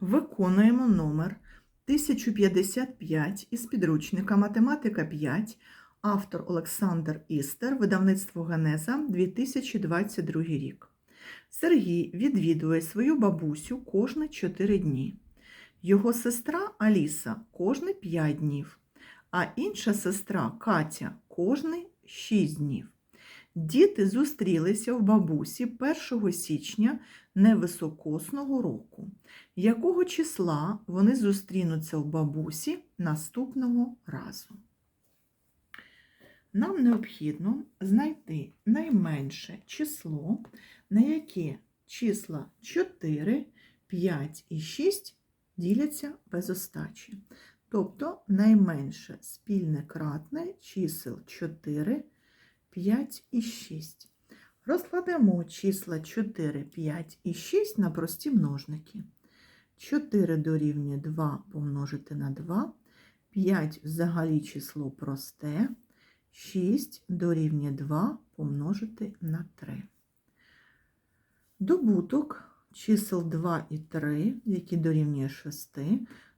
Виконуємо номер 1055 із підручника Математика 5, автор Олександр Істер, видавництво Генеза 2022 рік. Сергій відвідує свою бабусю кожні 4 дні. Його сестра Аліса кожні 5 днів, а інша сестра Катя кожні 6 днів. Діти зустрілися в бабусі 1 січня невисокосного року. Якого числа вони зустрінуться в бабусі наступного разу? Нам необхідно знайти найменше число, на яке числа 4, 5 і 6 діляться без остачі. Тобто найменше спільне кратне чисел 4, 5 і 6. Розкладемо числа 4, 5 і 6 на прості множники. 4 дорівнює 2 помножити на 2, 5 взагалі число просте, 6 дорівнює 2 помножити на 3. Добуток чисел 2 і 3, які дорівнює 6,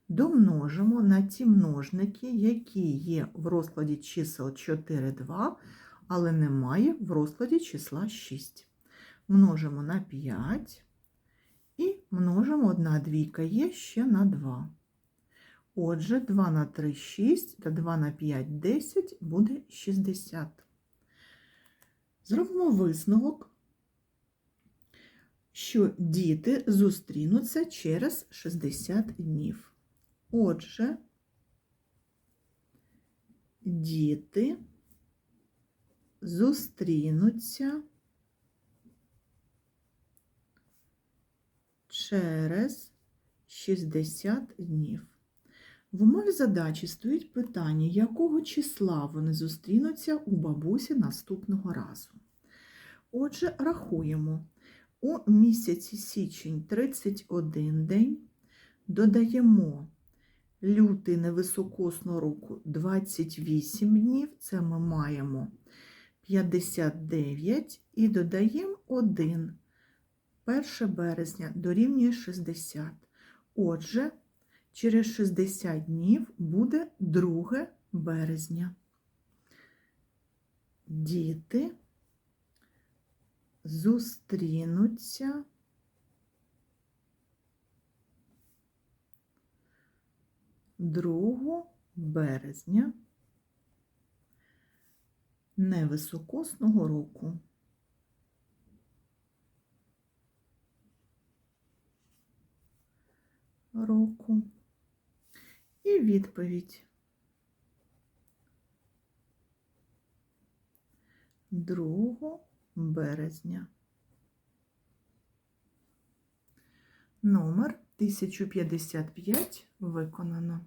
домножимо на ті множники, які є в розкладі чисел 4, 2, але немає в розкладі числа 6. Множимо на 5 і множимо 1 двійка є ще на 2. Отже, 2 на 3 6 та 2 на 5 10 буде 60. Зробимо висновок, що діти зустрінуться через 60 днів. Отже, діти зустрінуться через 60 днів. В умові задачі стоїть питання, якого числа вони зустрінуться у бабусі наступного разу. Отже, рахуємо. У місяці січень 31 день, додаємо лютий невисокосного року 28 днів, це ми маємо 59 і додаємо 1. 1 березня дорівнює 60. Отже, через 60 днів буде 2 березня. Діти зустрінуться другого березня невисокосного року. Року. І відповідь. 2 березня. Номер 1055 виконано.